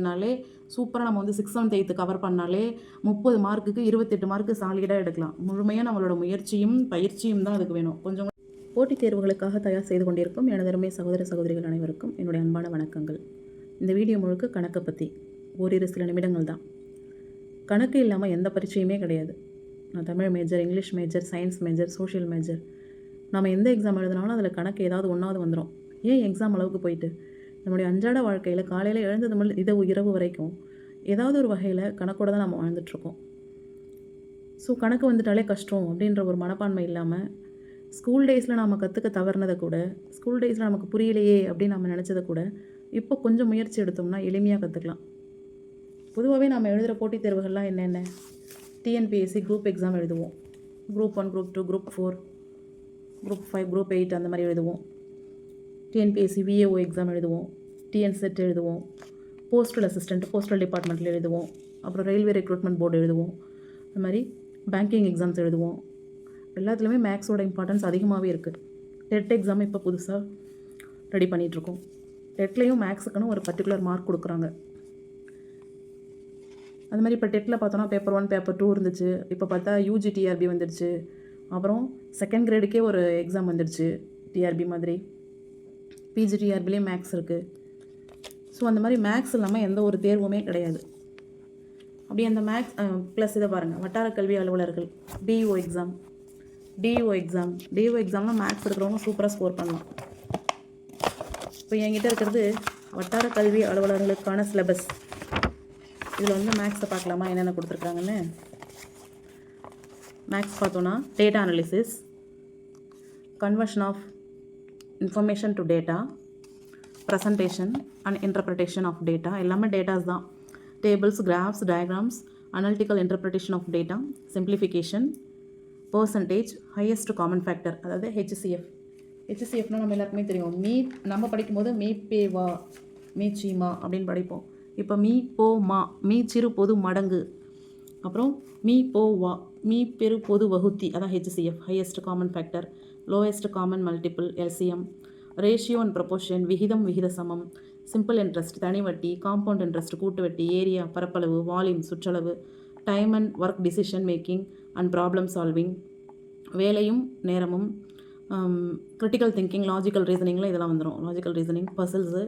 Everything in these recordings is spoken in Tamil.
அப்படின்னாலே சூப்பராக நம்ம வந்து சிக்ஸ் செவன்த் எயித்து கவர் பண்ணாலே முப்பது மார்க்குக்கு இருபத்தெட்டு மார்க்கு சாலிடாக எடுக்கலாம். முழுமையாக நம்மளோட முயற்சியும் பயிற்சியும் தான் அதுக்கு வேணும். கொஞ்சம் போட்டித் தேர்வுகளுக்காக தயார் செய்து கொண்டிருக்கும் எனதருமை சகோதர சகோதரிகள் அனைவருக்கும் என்னுடைய அன்பான வணக்கங்கள். இந்த வீடியோ முழுக்க கணக்கை பற்றி ஓரிரு சில நிமிடங்கள் தான். கணக்கு இல்லாமல் எந்த பரீட்சையுமே கிடையாது. நான் Tamil major English major science major social major நம்ம எந்த எக்ஸாம் எழுதினாலும் அதில் கணக்கு ஏதாவது ஒன்றாவது வந்துடும் ஏன் எக்ஸாம் அளவுக்கு போயிட்டு? நம்முடைய அன்றாட வாழ்க்கையில் காலையில் எழுந்தது முதல் இதவு இரவு வரைக்கும் ஏதாவது ஒரு வகையில் கணக்கோட தான் நம்ம வாழ்ந்துட்டுருக்கோம் ஸோ கணக்கு வந்துட்டாலே கஷ்டம் அப்படின்ற ஒரு மனப்பான்மை இல்லாமல் ஸ்கூல் டேஸில் நாம் கற்றுக்க தவறுனதை கூட ஸ்கூல் டேஸில் நமக்கு புரியலையே அப்படின்னு நம்ம நினச்சதை கூட இப்போ கொஞ்சம் முயற்சி எடுத்தோம்னா எளிமையாக கற்றுக்கலாம் பொதுவாகவே நம்ம எழுதுகிற போட்டித் தேர்வுகள்லாம் என்னென்ன? டிஎன்பிஎஸ்சி குரூப் எக்ஸாம் எழுதுவோம். Group one group two group four group five group eight அந்த மாதிரி எழுதுவோம். டிஎன்பிஎஸ்சி விஏஓ எக்ஸாம் எழுதுவோம். டிஎன்செட் எழுதுவோம். போஸ்டல் அசிஸ்டண்ட் போஸ்டல் டிபார்ட்மெண்ட்டில் எழுதுவோம். அப்புறம் ரயில்வே ரெக்ரூட்மெண்ட் போர்டு எழுதுவோம். அது மாதிரி பேங்கிங் எக்ஸாம்ஸ் எழுதுவோம். எல்லாத்துலேயுமே மேக்ஸோட இம்பார்ட்டன்ஸ் அதிகமாகவே இருக்குது டெட் எக்ஸாம் இப்போ புதுசாக ரெடி பண்ணிகிட்ருக்கோம் டெட்லேயும் மேக்ஸுக்குன்னு ஒரு பர்டிகுலர் மார்க் கொடுக்குறாங்க. அது மாதிரி இப்போ டெட்டில் பார்த்தோன்னா பேப்பர் ஒன் பேப்பர் டூ இருந்துச்சு. இப்போ பார்த்தா யூஜி டிஆர்பி வந்துடுச்சு. அப்புறம் செகண்ட் கிரேடுக்கே ஒரு எக்ஸாம் வந்துடுச்சு. டிஆர்பி மாதிரி. பிஜி மேக்ஸ் இருக்குது ஸோ அந்த மாதிரி மேக்ஸ் இல்லாமல் எந்த ஒரு தேர்வுமே கிடையாது. அப்படி அந்த மேக்ஸ் ப்ளஸ் இதை பாருங்கள் வட்டார கல்வி அலுவலர்கள் DEO exam DEO exam DEO எக்ஸாம்லாம் மேக்ஸ் இருக்கிறவங்க சூப்பராக ஸ்கோர் பண்ணலாம். இப்போ என்கிட்ட இருக்கிறது வட்டார கல்வி அலுவலர்களுக்கான சிலபஸ் இதில் வந்து மேக்ஸை பார்க்கலாமா? என்னென்ன கொடுத்துருக்காங்கன்னு? மேக்ஸ் பார்த்தோன்னா data analysis conversion of information to data presentation and interpretation of data எல்லாமே டேட்டாஸ் தான். Tables graphs diagrams analytical interpretation of data simplification percentage highest common factor அதாவது ஹெச்சிசிஎஃப் ஹெச்சிஎஃப்னால் நம்ம எல்லாருக்குமே தெரியும். மீ நம்ம படிக்கும்போது மீ பேவா மீ சீமா அப்படின்னு படிப்போம். இப்போ மீ போ மா மீ சிறு பொது மடங்கு. அப்புறம் மீ போ வா மீ பெரு பொது வகுத்தி அதான் HCCF highest common factor lowest common multiple LCM ratio and proportion விகிதம் விகித சமம் சிம்பிள் இன்ட்ரெஸ்ட் தனி வட்டி காம்பவுண்ட் இன்ட்ரெஸ்ட் கூட்டு வட்டி ஏரியா பரப்பளவு வால்யூம் சுற்றளவு. Time and work decision making and problem solving வேலையும் நேரமும். கிரிட்டிக்கல் திங்கிங் லாஜிக்கல் ரீசனிங்கில் இதெல்லாம் வந்துடும் logical reasoning puzzles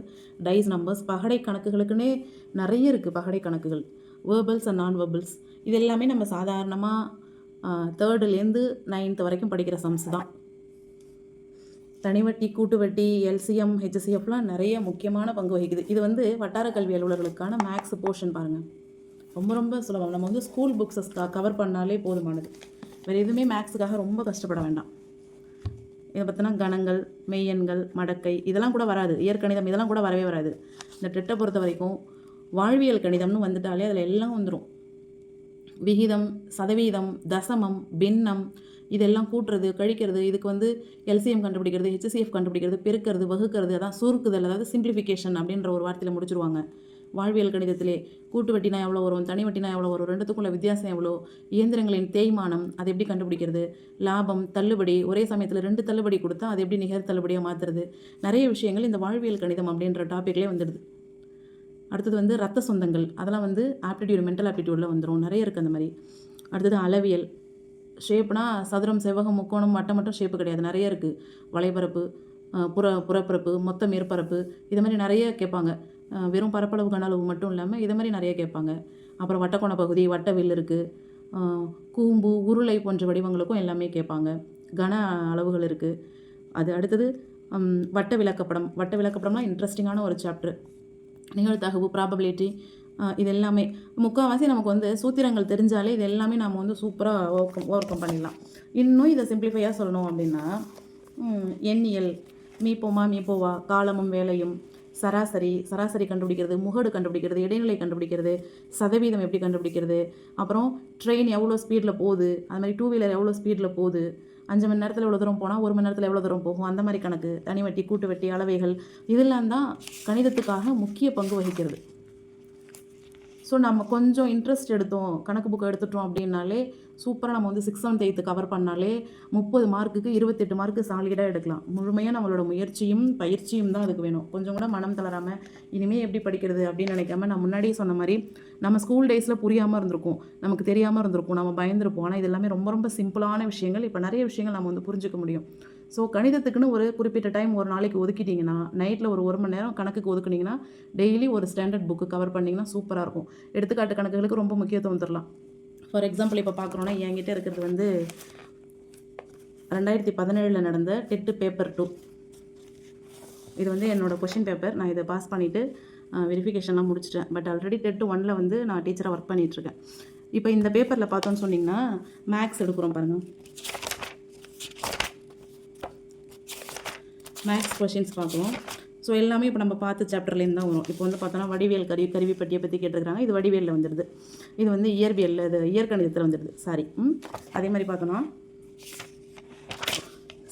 dice numbers பகடை கணக்குகளுக்குன்னே நிறைய இருக்குது பகடை கணக்குகள். வேர்பல்ஸ் அண்ட் நான் வேர்பல்ஸ் இது எல்லாமே நம்ம சாதாரணமாக தேர்டுலேருந்து நைன்த்து வரைக்கும் படிக்கிற சம்ஸ் தான். தனிவட்டி கூட்டு வட்டி எல்சிஎம் ஹெச்சிஎஃப்லாம் நிறைய முக்கியமான பங்கு வகிக்குது. இது வந்து வட்டார கல்வி அலுவலர்களுக்கான மேக்ஸ் போர்ஷன் பாருங்கள் ரொம்ப ரொம்ப சுலபம். நம்ம வந்து ஸ்கூல் புக்ஸஸ் கவர் பண்ணாலே போதுமானது. வேறு எதுவுமே மேக்ஸுக்காக ரொம்ப கஷ்டப்பட வேண்டாம். இதை பற்றினா கணங்கள் மெய்யெண்கள் மடக்கை இதெல்லாம் கூட வராது. இயற்கணிதம் இதெல்லாம் கூட வரவே வராது. இந்த டெட்டை பொறுத்த வரைக்கும் வாழ்வியல் கணிதம்னு வந்துட்டாலே அதில் எல்லாம் வந்துடும் விகிதம் சதவீதம் தசமம் பின்னம் இதெல்லாம் கூட்டுறது கழிக்கிறது இதுக்கு வந்து எல்சிஎம் கண்டுபிடிக்கிறது ஹெச்சிசிஎஃப் கண்டுபிடிக்கிறது பெருக்கிறது வகுக்கிறது அதான் சுருக்குதல் அதாவது சிம்பிளிஃபிகேஷன் அப்படின்ற ஒரு வார்த்தையில் முடிச்சிருவாங்க. வாழ்வியல் கணிதத்திலே கூட்டு வட்டினா எவ்வளோ வரும் தனி வட்டினா எவ்வளோ வரும் ரெண்டுத்துக்குள்ள வித்தியாசம் எவ்வளோ இயந்திரங்களின் தேய்மானம் அதை எப்படி கண்டுபிடிக்கிறது லாபம் தள்ளுபடி ஒரே சமயத்தில் ரெண்டு தள்ளுபடி கொடுத்தா அது எப்படி நிகர் தள்ளுபடியாக மாற்றுறது நிறைய விஷயங்கள் இந்த வாழ்வியல் கணிதம் அப்படின்ற டாப்பிக்லேயே வந்துடுது. அடுத்தது வந்து ரத்த சொந்தங்கள் அதெல்லாம் வந்து ஆப்டிடியூட் மென்டல் ஆப்டிடியூடில் வந்துடும் நிறைய இருக்குது அந்த மாதிரி. அடுத்தது அளவியல் ஷேப்னா சதுரம் செவ்வகம் முக்கோணம் வட்டம் மட்டும் ஷேப்பு கிடையாது. நிறைய இருக்குது வலைபரப்பு புற புறப்பரப்பு மொத்த மேற்பரப்பு இது மாதிரி நிறைய கேட்பாங்க. வெறும் பரப்பளவு கன அளவு மட்டும் இல்லாமல் இது மாதிரி நிறைய கேட்பாங்க. அப்புறம் வட்டக்கோண பகுதி வட்டவில் இருக்குது கூம்பு உருளை போன்ற வடிவங்களுக்கும் எல்லாமே கேட்பாங்க. கன அளவுகள் இருக்குது அது அடுத்தது வட்ட விளக்கப்படம். வட்ட விளக்கப்படம்லாம் இன்ட்ரெஸ்டிங்கான ஒரு சாப்டர் நிகழ்த்தகவு ப்ராபபிலிட்டி இது எல்லாமே. முக்கால்வாசி நமக்கு வந்து சூத்திரங்கள் தெரிஞ்சாலே இது எல்லாமே நம்ம வந்து சூப்பராக ஓவர் கம் பண்ணிடலாம். இன்னும் இதை சிம்பிளிஃபையாக சொல்லணும் அப்படின்னா எண்ணியல் மீப்போமா மீப்போவா காலமும் வேலையும் சராசரி சராசரி கண்டுபிடிக்கிறது முகடு கண்டுபிடிக்கிறது இடைநிலை கண்டுபிடிக்கிறது சதவீதம் எப்படி கண்டுபிடிக்கிறது அப்புறம் ட்ரெயின் எவ்வளோ ஸ்பீடில் போகுது அது மாதிரி டூ வீலர் எவ்வளோ ஸ்பீடில் போகுது அஞ்சு மணி நேரத்தில் எவ்வளோ தூரம் போனால் ஒரு மணி நேரத்தில் எவ்வளோ தூரம் போகும் அந்த மாதிரி கணக்கு தனி வட்டி கூட்டு வட்டி அளவைகள் இதெல்லாம் தான் கணிதத்துக்காக முக்கிய பங்கு வகிக்கிறது. ஸோ நம்ம கொஞ்சம் இன்ட்ரெஸ்ட் எடுத்தோம் கணக்கு புக்கை எடுத்துட்டோம் அப்படின்னாலே சூப்பராக நம்ம வந்து சிக்ஸ் செவன்த் எய்த்து கவர் பண்ணாலே முப்பது மார்க்குக்கு இருபத்தெட்டு மார்க்கு சாலிடாக எடுக்கலாம். முழுமையாக நம்மளோட முயற்சியும் பயிற்சியும் தான் அதுக்கு வேணும். கொஞ்சம் கூட மனம் தளராமல் இனிமேல் எப்படி படிக்கிறது அப்படின்னு நினைக்காம நான் முன்னாடியே சொன்ன மாதிரி நம்ம ஸ்கூல் டேஸில் புரியாமல் இருந்திருக்கும். நமக்கு தெரியாமல் இருந்திருக்கும். நம்ம பயந்துருப்போம். ஆனால் இது எல்லாமே ரொம்ப ரொம்ப சிம்பிளான விஷயங்கள். இப்போ நிறைய விஷயங்கள் நம்ம வந்து புரிஞ்சுக்க முடியும். ஸோ கணிதத்துக்குன்னு ஒரு குறிப்பிட்ட டைம் ஒரு நாளைக்கு ஒதுக்கிட்டிங்கன்னா நைட்டில் ஒரு ஒரு மணி நேரம் கணக்குக்கு ஒதுக்குனீங்கன்னா டெய்லி ஒரு ஸ்டாண்டர்ட் புக்கு கவர் பண்ணிங்கன்னா சூப்பராக இருக்கும். எடுத்துக்காட்டு கணக்குகளுக்கு ரொம்ப முக்கியத்துவம் தரலாம். ஃபார் எக்ஸாம்பிள் இப்போ பார்க்குறோன்னா என்கிட்ட இருக்கிறது வந்து ரெண்டாயிரத்தி பதினேழில் நடந்த டெட்டு பேப்பர் டூ இது வந்து என்னோடய கொஷின் பேப்பர் நான் இதை பாஸ் பண்ணிவிட்டு வெரிஃபிகேஷன்லாம் முடிச்சிட்டேன். பட் ஆல்ரெடி டெட்டு ஒனில் வந்து நான் டீச்சராக ஒர்க் பண்ணிகிட்ருக்கேன் இப்போ இந்த பேப்பரில் பார்த்தோன்னு சொன்னிங்கன்னா மேக்ஸ் எடுக்கிறோம் பாருங்கள் மேக்ஸ் கொஷின்ஸ் பார்க்குறோம் ஸோ எல்லாமே இப்போ நம்ம பார்த்த சாப்டர்லேருந்து தான் வரும். இப்போ வந்து பார்த்தோன்னா வடிவியல் கருவி கருவிப்பட்டியை பற்றி கேட்டிருக்காங்க இது வடிவியலில் வந்துடுது இது வந்து இயற்பியலில் இது இயற்கணிதத்தில் வந்துடுது சாரி ம்? அதே மாதிரி பார்த்தோன்னா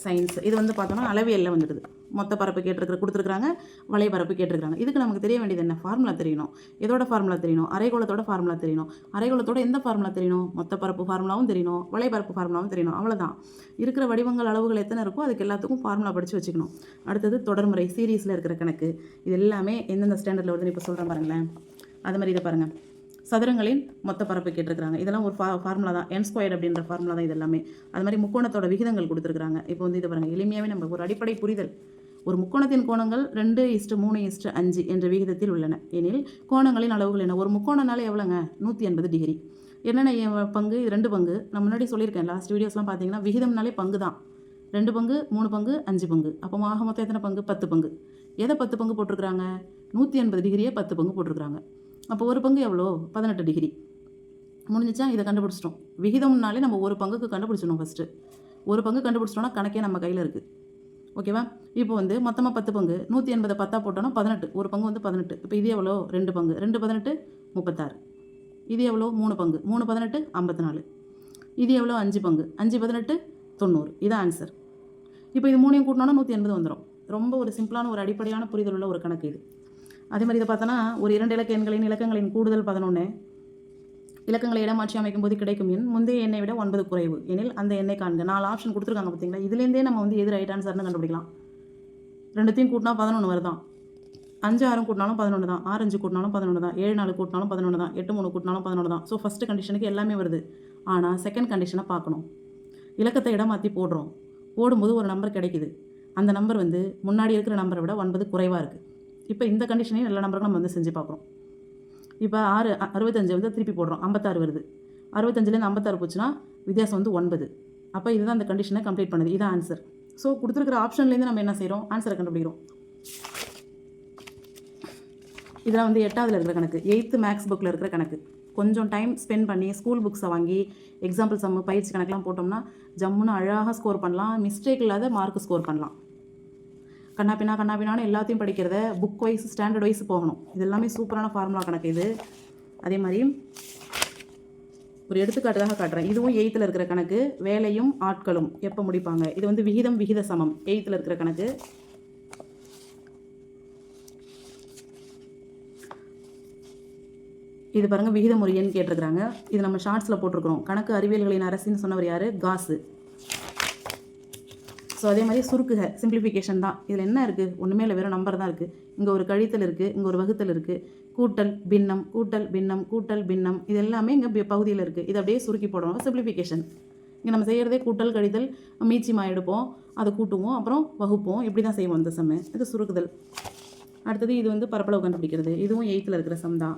சயின்ஸ் இது வந்து பார்த்தோன்னா அளவியலில் வந்துடுது மொத்த பரப்பு கேட்டிருக்கிற கொடுத்துருக்காங்க வலைபரப்பு கேட்டிருக்காங்க இதுக்கு நமக்கு தெரிய வேண்டியது என்ன? ஃபார்முலா தெரியணும். எதோட ஃபார்முலா தெரியணும்? அரைகோளத்தோட ஃபார்முலா தெரியணும். அரைகோளத்தோட எந்த ஃபார்முலா தெரியணும்? மொத்த பரப்பு ஃபார்முலாவும் தெரியணும். வளைபரப்பு ஃபார்முலாவும் தெரியணும். அவ்வளோதான் இருக்கிற வடிவங்கள் அளவுகள் எத்தனை இருக்கோ அதுக்கு எல்லாத்துக்கும் ஃபார்முலா படித்து வச்சுக்கணும். அடுத்தது தொடர்முறை சீரீஸில் இருக்கிற கணக்கு. இது எல்லாமே எந்தெந்த ஸ்டாண்டர்டில் வருதுன்னு இப்போ சொல்கிறேன் பாருங்களேன். அது மாதிரி இதை பாருங்கள் சதுரங்களின் மொத்த பரப்பு கேட்டிருக்கிறாங்க. இதெல்லாம் ஒரு ஃபா ஃபார்முலா தான். என் ஸ்கொயர் அப்படின்ற ஃபார்முலா தான் இது எல்லாமே. அது மாதிரி முக்கோணத்தோட விகிதங்கள் கொடுத்துருக்காங்க இப்போ வந்து இதை பாருங்கள் எளிமையாகவே நம்ம ஒரு அடிப்படை புரிதல் ஒரு முக்கோணத்தின் கோணங்கள் ரெண்டு இஸ்ட்டு மூணு இஸ்ட்டு அஞ்சு என்ற விகிதத்தில் உள்ளன. எனில் கோணங்களின் அளவுகள் என்ன? ஒரு முக்கோணனால எவ்வளோங்க? நூற்றி எண்பது டிகிரி. என்னென்ன பங்கு? இது ரெண்டு பங்கு. நான் முன்னாடி சொல்லியிருக்கேன் லாஸ்ட் வீடியோஸ்லாம் பார்த்தீங்கன்னா விகிதம்னாலே பங்கு தான். ரெண்டு பங்கு மூணு பங்கு அஞ்சு பங்கு. அப்போ ஆக மொத்தம் எத்தனை பங்கு? பத்து பங்கு. எதை பத்து பங்கு போட்டிருக்கிறாங்க? நூற்றி எண்பது டிகிரியே பத்து பங்கு போட்டிருக்கிறாங்க. அப்போ ஒரு பங்கு எவ்வளோ? பதினெட்டு டிகிரி. முடிஞ்சிச்சா? இதை கண்டுபிடிச்சிட்டோம். விகிதம்னாலே நம்ம ஒரு பங்குக்கு கண்டுபிடிச்சிடணும் ஃபஸ்ட்டு ஒரு பங்கு கண்டுபிடிச்சிட்டோம்னா கணக்கே நம்ம கையில் இருக்குது ஓகேவா? இப்போ வந்து மொத்தமாக பத்து பங்கு. நூற்றி எண்பதை பத்தா போட்டோன்னா பதினெட்டு. ஒரு பங்கு வந்து பதினெட்டு. இப்போ இது எவ்வளோ? ரெண்டு பங்கு. ரெண்டு பதினெட்டு முப்பத்தாறு. இது எவ்வளோ? மூணு பங்கு. மூணு பதினெட்டு ஐம்பத்தி நாலு இது எவ்வளோ? அஞ்சு பங்கு. அஞ்சு பதினெட்டு தொண்ணூறு. இதான் ஆன்சர் இப்போ இது மூணையும் கூட்டினோன்னா நூற்றி எண்பது வந்துடும் ரொம்ப ஒரு சிம்பிளான ஒரு அடிப்படையான புரிதல் உள்ள ஒரு கணக்கு இது. அதே மாதிரி இதை பார்த்தோன்னா ஒரு இரண்டு இலக்க எண்களின் இலக்கங்களின் கூடுதல் பதினொன்று இலக்கங்களை இடமாற்றி அமைக்கும் போது கிடைக்கும் எண் முந்தைய எண்ணை விட ஒன்பது குறைவு. எனில் அந்த எண்ணை காண்க. நாலு ஆப்ஷன் கொடுத்துருக்காங்க பார்த்தீங்களா இதுலேருந்தே நம்ம வந்து எது ரைட் ஆன்சர்னு கண்டுபிடிக்கலாம். ரெண்டுத்தையும் கூட்டினா பதினொன்று வருதான். அஞ்சு ஆறும் கூட்டினாலும் பதினொன்று தான் ஆறு அஞ்சு கூட்டினாலும் பதினொன்று தான் ஏழு நாலு கூட்டினாலும் பதினொன்று தான் எட்டு மூணு கூட்டினாலும் பதினொன்று தான் ஸோ ஃபஸ்ட்டு கண்டிஷனுக்கு எல்லாமே வருது. ஆனால் செகண்ட் கண்டிஷனை பார்க்கணும். இலக்கத்தை இடம் மாற்றி போடுறோம். போடும்போது ஒரு நம்பர் கிடைக்குது. அந்த நம்பர் வந்து முன்னாடி இருக்கிற நம்பரை விட ஒன்பது குறைவாக இருக்குது இப்போ இந்த கண்டிஷனையும் எல்லா நம்பருக்கும் நம்ம வந்து செஞ்சு பார்க்குறோம். இப்போ ஆறு அறுபத்தஞ்சு வந்து திருப்பி போடுறோம். ஐம்பத்தாறு வருது. அறுபத்தஞ்சிலேருந்து ஐம்பத்தாறு போச்சுன்னா வித்தியாசம் வந்து ஒன்பது. அப்போ இதுதான் அந்த கண்டிஷனை கம்ப்ளீட் பண்ணுது. இதான் ஆன்சர் ஸோ கொடுத்துருக்குற ஆப்ஷன்லேருந்து நம்ம என்ன செய்கிறோம்? ஆன்சரை கண்டுபிடிக்கிறோம். இதெல்லாம் வந்து எட்டாவதுல இருக்கிற கணக்கு எயித்து மேக்ஸ் புக்கில் இருக்கிற கணக்கு. கொஞ்சம் டைம் ஸ்பெண்ட் பண்ணி ஸ்கூல் புக்ஸை வாங்கி எக்ஸாம்பிள் சம்மு பயிற்சி கணக்கெலாம் போட்டோம்னா ஜம்முன்னு அழகாக ஸ்கோர் பண்ணலாம். மிஸ்டேக் இல்லாத மார்க் ஸ்கோர் பண்ணலாம். கண்ணா பின்னா கண்ணா பின்னான்னு எல்லாத்தையும் படிக்கிறத புக் வைஸ் ஸ்டாண்டர்ட் வைஸ் போகணும். இது எல்லாமே சூப்பரான ஃபார்முலா கணக்கு இது. அதே மாதிரி ஒரு எடுத்துக்காட்டுதாக காட்டுறேன். இதுவும் எயித்தில் இருக்கிற கணக்கு. வேலையும் ஆட்களும் எப்போ முடிப்பாங்க? இது வந்து விகிதம் விகித சமம். எயித்தில் இருக்கிற கணக்கு. இது பாருங்கள் விகித முறையன்னு கேட்டிருக்கிறாங்க. இது நம்ம ஷார்ட்ஸில் போட்டிருக்கிறோம். கணக்கு அறிவியல்களின் அரசின்னு சொன்னவர் யார்? காசு. ஸோ அதே மாதிரி சுருக்குக சிம்பிளிஃபிகேஷன் தான். இதில் என்ன இருக்குது ஒன்றுமே இல்லை வெறும் நம்பர் தான் இருக்குது இங்கே ஒரு கழித்தல் இருக்குது இங்கே ஒரு வகுத்தல் இருக்குது கூட்டல் பின்னம் கூட்டல் பின்னம் கூட்டல் பின்னம். இது எல்லாமே இங்கே பகுதியில் இருக்குது இதை அப்படியே சுருக்கி போடணும். சிம்பிளிஃபிகேஷன் இங்கே நம்ம செய்கிறதே கூட்டல் கழித்தல் மீச்சிமா எடுப்போம். அதை கூட்டுவோம். அப்புறம் வகுப்போம். இப்படி தான் செய்வோம் இந்த சம்மு இது சுருக்குதல். அடுத்தது இது வந்து பரப்பளவு கண்டுபிடிக்கிறது. இதுவும் எயித்தில் இருக்கிற சம் தான்.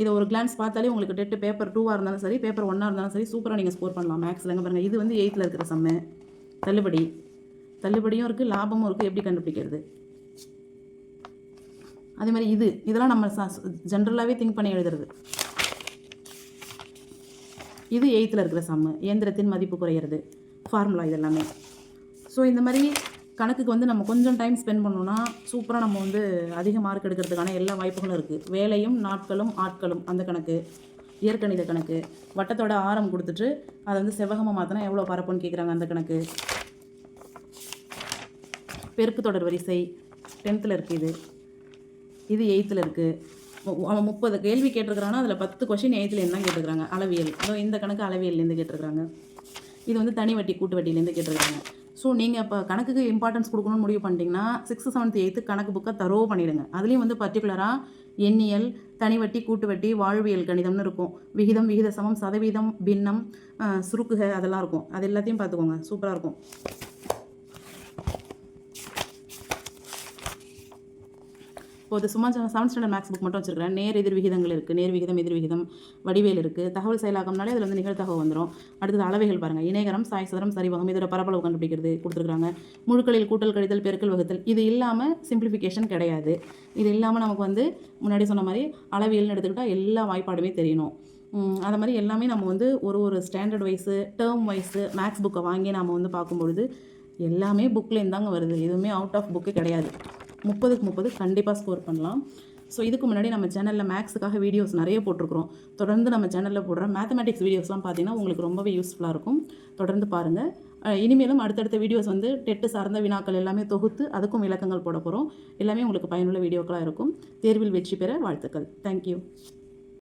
இதை ஒரு கிளான்ஸ் பார்த்தாலே உங்களுக்கு டெட்டு பேப்பர் டூவாக இருந்தாலும் சரி பேப்பர் ஒன்னாக இருந்தாலும் சரி சூப்பராக நீங்கள் ஸ்கோர் பண்ணலாம். மேக்ஸில் பாருங்கள் இது வந்து எயித்தில் இருக்கிற சம்மு தள்ளுபடி. தள்ளுபடியும் இருக்குது லாபமும் இருக்குது எப்படி கண்டுபிடிக்கிறது? அதே மாதிரி இது இதெல்லாம் நம்ம ஜென்ரலாகவே திங்க் பண்ணி எழுதுறது. இது எயித்தில் இருக்கிற சம்மு இயந்திரத்தின் மதிப்பு குறையிறது ஃபார்முலா இதெல்லாமே. ஸோ இந்த மாதிரி கணக்குக்கு வந்து நம்ம கொஞ்சம் டைம் ஸ்பெண்ட் பண்ணோம்னா சூப்பராக நம்ம வந்து அதிக மார்க் எடுக்கிறதுக்கான எல்லா வாய்ப்புகளும் இருக்குது வேலையும் நாட்களும் ஆட்களும் அந்த கணக்கு இயற்கணித கணக்கு வட்டத்தோட ஆரம் கொடுத்துட்டு அதை வந்து செவ்வகமாக மாற்றினா எவ்வளோ பரப்புன்னு கேட்குறாங்க அந்த கணக்கு. பெருக்கு தொடர் வரிசை டென்த்தில் இருக்குது இது. இது எயித்தில் இருக்குது அவன் முப்பது கேள்வி கேட்டிருக்கிறான்னா அதில் பத்து கொஷின் எயித்துலேருந்து தான் கேட்டிருக்கிறாங்க. அளவியல். அதோ இந்த கணக்கு அளவியல்லேருந்து கேட்டிருக்கிறாங்க. இது வந்து தனி வட்டி கூட்டு வட்டியிலேருந்து கேட்டிருக்காங்க ஸோ நீங்கள் இப்போ கணக்குக்கு இம்பார்ட்டன்ஸ் கொடுக்கணும்னு முடிவு பண்ணிட்டீங்கன்னா சிக்ஸ்த்து செவன்த் எயித்து கணக்கு புக்கை தரோ பண்ணிவிடுங்க அதுலேயும் வந்து பர்டிகுலராக எண்ணியல் தனி வட்டி கூட்டு வட்டி வாழ்வியல் கணிதம்னு இருக்கும். விகிதம் விகித சமம் சதவீதம் பின்னம் சுருக்குக அதெல்லாம் இருக்கும். அது எல்லாத்தையும் பார்த்துக்கோங்க. சூப்பராக இருக்கும். இப்போது சும்மா செவன்த் ஸ்டாண்டர்ட் மேக்ஸ் புக் மட்டும் வச்சிருக்கிறேன். நேர் எதிர் விகிதங்கள் இருக்குது நேர் விகிதம் எதிர் விகிதம் வடிவேல் இருக்குது தகவல் செயலாக்கம்னாலே அதில் வந்து நிகழ்த்தகவு வந்துடும் அடுத்தது அளவைகள் பாருங்கள் இணைகரம் சாய் சதுரம் சரிவகம் இதோட பரப்பளவு கண்டுபிடிக்கிறது கொடுத்துருக்காங்க முழுக்களில் கூட்டல் கழித்தல் பெருக்கல் வகுத்தல். இது இல்லாமல் சிம்பிளிஃபிகேஷன் கிடையாது. இது இல்லாமல் நமக்கு வந்து முன்னாடி சொன்ன மாதிரி அளவியல்னு எடுத்துக்கிட்டால் எல்லா வாய்ப்பாடுமே தெரியணும். அதை அது மாதிரி எல்லாமே நம்ம வந்து ஒரு ஒரு standard wise term wise maths புக்கை வாங்கி நாம் வந்து பார்க்கும்பொழுது எல்லாமே புக்லேருந்து தாங்க வருது. எதுவுமே அவுட் ஆஃப் புக்கு கிடையாது. முப்பதுக்கு முப்பது கண்டிப்பாக ஸ்கோர் பண்ணலாம். ஸோ இதுக்கு முன்னாடி நம்ம சேனலில் மேக்ஸுக்காக வீடியோஸ் நிறைய போட்டிருக்கிறோம். தொடர்ந்து நம்ம சேனலில் போடுற மேத்தமெட்டிக்ஸ் வீடியோஸ்லாம் பார்த்தீங்கன்னா உங்களுக்கு ரொம்பவே யூஸ்ஃபுல்லாக இருக்கும். தொடர்ந்து பாருங்கள் இனிமேலும் அடுத்தடுத்த வீடியோஸ் வந்து டெட்டு சார்ந்த வினாக்கள் எல்லாமே தொகுத்து அதுக்கும் விளக்கங்கள் போட போகிறோம் எல்லாமே உங்களுக்கு பயனுள்ள வீடியோக்களாக இருக்கும். தேர்வில் வெற்றி பெற வாழ்த்துக்கள். தேங்க்யூ